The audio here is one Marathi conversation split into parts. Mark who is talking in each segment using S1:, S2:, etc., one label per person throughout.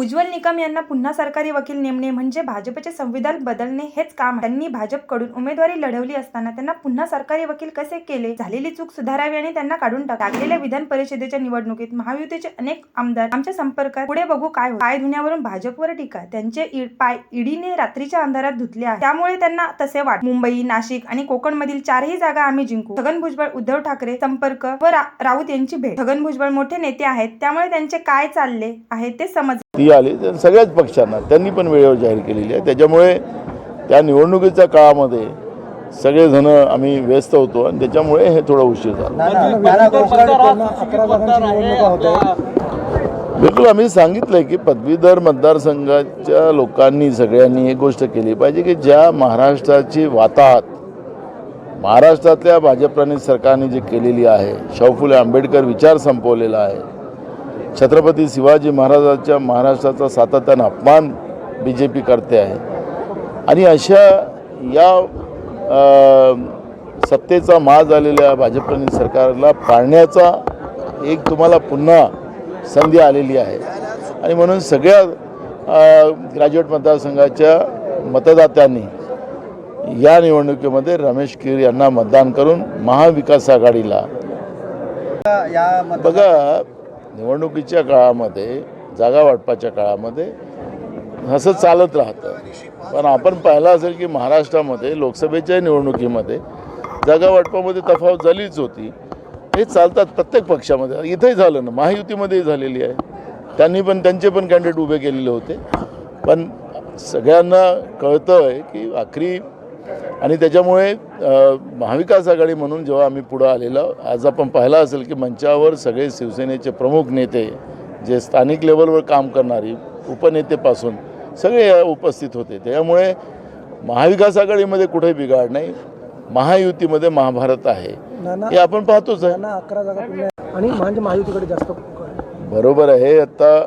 S1: उज्ज्वल निकम यांना पुन्हा सरकारी वकील नेमणे म्हणजे भाजपचे संविधान बदलणे हेच काम त्यांनी भाजपकडून उमेदवारी लढवली असताना त्यांना पुन्हा सरकारी वकील कसे केले? झालेली चूक सुधारावी आणि त्यांना काढून टाक. विधान परिषदेच्या निवडणुकीत महायुतीचे अनेक आमदार आमच्या संपर्कात पुढे बघू काय पाय धुण्यावरून भाजपवर टीका. त्यांचे पाय ईडीने रात्रीच्या अंधारात धुतले आहे त्यामुळे त्यांना तसे वाट. मुंबई नाशिक आणि कोकण मधील चारही जागा आम्ही जिंकू. छगन भुजबळ उद्धव ठाकरे संपर्क व राऊत यांची भेट. छगन भुजबळ मोठे नेते आहेत. त्यामुळे त्यांचे काय चालले आहे ते समज
S2: ती आली तर सगळ्याच पक्षांना त्यांनी पण वेळेवर जाहीर केलेली आहे. त्याच्यामुळे त्या निवडणुकीच्या काळामध्ये सगळेजण आम्ही व्यस्त होतो आणि त्याच्यामुळे हे थोडं उशीर झाला. बिलकुल आम्ही सांगितलंय की पदवीधर मतदारसंघाच्या लोकांनी सगळ्यांनी एक गोष्ट केली पाहिजे की ज्या महाराष्ट्राची वाताहत महाराष्ट्रातल्या भाजपराणी सरकारने जी केलेली आहे शाहू फुले आंबेडकर विचार संपवलेला आहे छत्रपती शिवाजी महाराजांच्या महाराष्ट्राचा सातत्यानं अपमान बी जे पी करते आहे. आणि अशा या सत्तेचा माज आलेल्या भाजपनी सरकारला पाळण्याचा एक तुम्हाला पुन्हा संधी आलेली आहे. आणि म्हणून सगळ्या ग्रॅज्युएट मतदारसंघाच्या मतदात्यांनी या निवडणुकीमध्ये रमेश कीर यांना मतदान करून महाविकास आघाडीला बघा निवडणुकीच्या काळामध्ये जागा वाटपाच्या काळामध्ये असं चालत राहतं. पण आपण पाहिलं असेल की महाराष्ट्रामध्ये लोकसभेच्या निवडणुकीमध्ये जागा वाटपामध्ये तफावत झालीच होती. हे चालतात प्रत्येक पक्षामध्ये. इथंही झालं ना महायुतीमध्येही झालेली आहे. त्यांनी पण त्यांचे पण कॅन्डिडेट उभे केलेले होते. पण सगळ्यांना कळतं आहे की आखरी आणि त्याच्यामुळे महाविकास आघाडी म्हणून जेव्हा आम्ही पुढं आलेलो आज आपण पाहिलं असेल की मंचावर सगळे शिवसेनेचे प्रमुख नेते जे स्थानिक लेवलवर काम करणारी उपनेतेपासून सगळे उपस्थित होते. त्यामुळे महाविकास आघाडीमध्ये कुठे बिघाड नाही. महायुतीमध्ये महाभारत आहे. हे आपण पाहतोच आहे.
S3: नाना अकरा जागा पुन्हा आणि म्हणजे महायुतीकडे जास्त
S2: बरोबर आहे. आता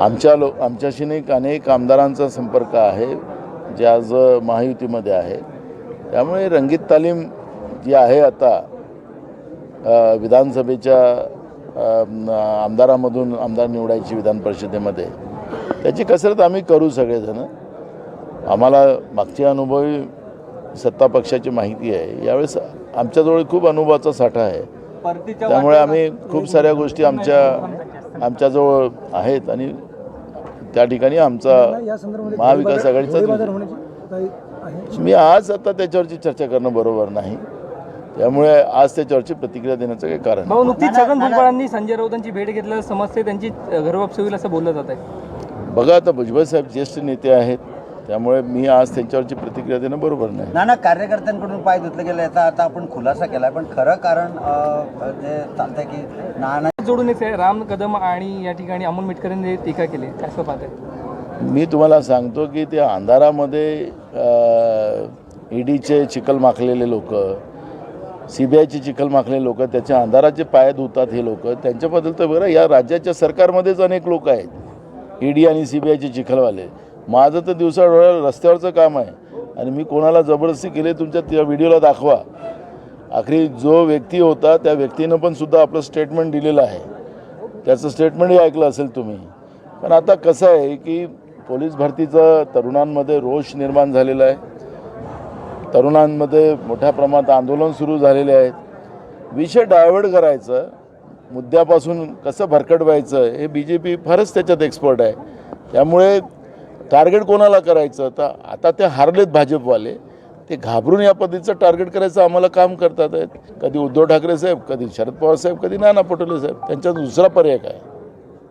S2: आमच्या लो आमच्याशी नाही अनेक आमदारांचा संपर्क आहे. जे आज महायुतीमध्ये आहे. त्यामुळे रंगीत तालीम जी आहे आता विधानसभेच्या आमदारामधून आमदार निवडायची विधान परिषदेमध्ये त्याची कसरत आम्ही करू सगळेजण. आम्हाला मागची अनुभवी सत्ता पक्षाची माहिती आहे. यावेळेस आमच्याजवळ खूप अनुभवाचा साठा आहे. त्यामुळे आम्ही खूप साऱ्या गोष्टी आमच्या आमच्याजवळ आहेत आणि त्या ठिकाणी आमचा महाविकास आघाडीचा मी आज आता त्याच्यावरची चर्चा करणं बरोबर नाही. त्यामुळे आज त्याच्यावरची प्रतिक्रिया देण्याचं काही कारण
S4: नुकतीच छगन भुजबळांनी संजय राऊतांची भेट घेतल्याचं समजते त्यांची घरवापसी होईल असं बोललं जात आहे
S2: बघा आता भुजबळ साहेब ज्येष्ठ नेते आहेत. त्यामुळे मी आज त्यांच्यावरची प्रतिक्रिया देणं बरोबर नाही.
S5: नाना कार्यकर्त्यांकडून पाय धुतलं गेलं. याचा आता आपण खुलासा केलाय. पण खरं कारण जे चालतंय की नाना
S4: जोडूनच आहे, राम कदम आणि या ठिकाणी अमोल मिटकरांनी टीका केली. आहे. कसं
S2: मी तुम्हाला सांगतो की त्या अंधारामध्ये ईडीचे चिखल माखलेले लोक सी बी आयचे चिखल माखलेले लोक त्याच्या अंधाराचे पाय धुतात हे लोक त्यांच्याबद्दल तर बरं या राज्याच्या सरकारमध्येच अनेक लोक आहेत. ईडी आणि सी बी आयचे चिखलवाले. माझं तर दिवसाडोळ्या रस्त्यावरचं काम आहे. आणि मी कोणाला जबरदस्ती केले तुमच्या त्या व्हिडिओला दाखवा. आखरी जो व्यक्ती होता त्या व्यक्तीनं पण सुद्धा आपलं स्टेटमेंट दिलेलं आहे. त्याचं स्टेटमेंटही ऐकलं असेल तुम्ही. पण आता कसं आहे की पोलीस भरतीचं तरुणांमध्ये रोष निर्माण झालेला आहे. तरुणांमध्ये मोठ्या प्रमाणात आंदोलन सुरू झालेले आहेत. विषय डायव्हर्ट करायचं मुद्द्यापासून कसं भरकट व्हायचं हे बी जे पी फारच त्याच्यात एक्सपर्ट आहे. त्यामुळे टार्गेट कोणाला करायचं? तर आता ते हारलेत भाजपवाले. ते घाबरून या पद्धतीचं टार्गेट करायचं आम्हाला काम करतात आहेत. कधी उद्धव ठाकरे साहेब कधी शरद पवार साहेब कधी नाना पटोले साहेब त्यांच्यात दुसरा पर्याय काय?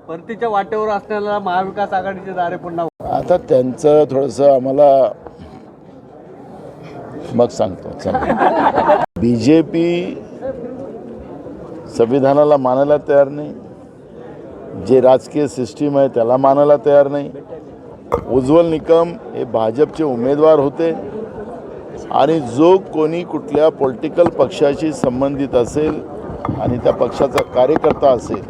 S5: परतीच्या वाटेवर असलेला महाविकास आघाडीचे दारे पुन्हा
S2: आता त्यांचं थोडंसं आम्हाला मग सांगतो बी जे पी संविधानाला मानायला तयार नाही. जे राजकीय सिस्टीम आहे त्याला मानायला तयार नाही. उज्ज्वल निकम हे भाजपचे उमेदवार होते. आणि जो कोणी कुठल्या पॉलिटिकल पक्षाशी संबंधित असेल आणि त्या पक्षाचा कार्यकर्ता असेल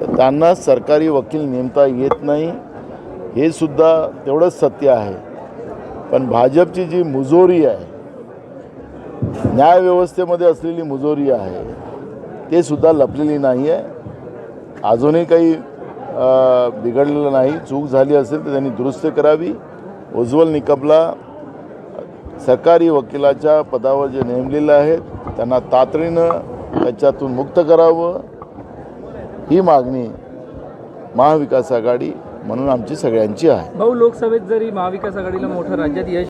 S2: तर त्यांना सरकारी वकील नेमता येत नाही हे सुद्धा तेवढंच सत्य आहे. पण भाजपची जी मुजोरी आहे न्यायव्यवस्थेमध्ये असलेली मुजोरी आहे ते सुद्धा लपलेली नाही आहे. अजूनही काही बिघडलेलं नाही. चूक झाली असेल तर त्यांनी दुरुस्त करावी. उज्ज्वल निकमला सरकारी वकिलाच्या पदावर जे नेमलेले आहेत त्यांना तातडीनं त्याच्यातून मुक्त करावं. ही मागणी महाविकास आघाडी म्हणून आमची सगळ्यांची आहे.
S4: भाऊ लोकसभेत जरी महाविकास आघाडीला मोठं राज्यात यश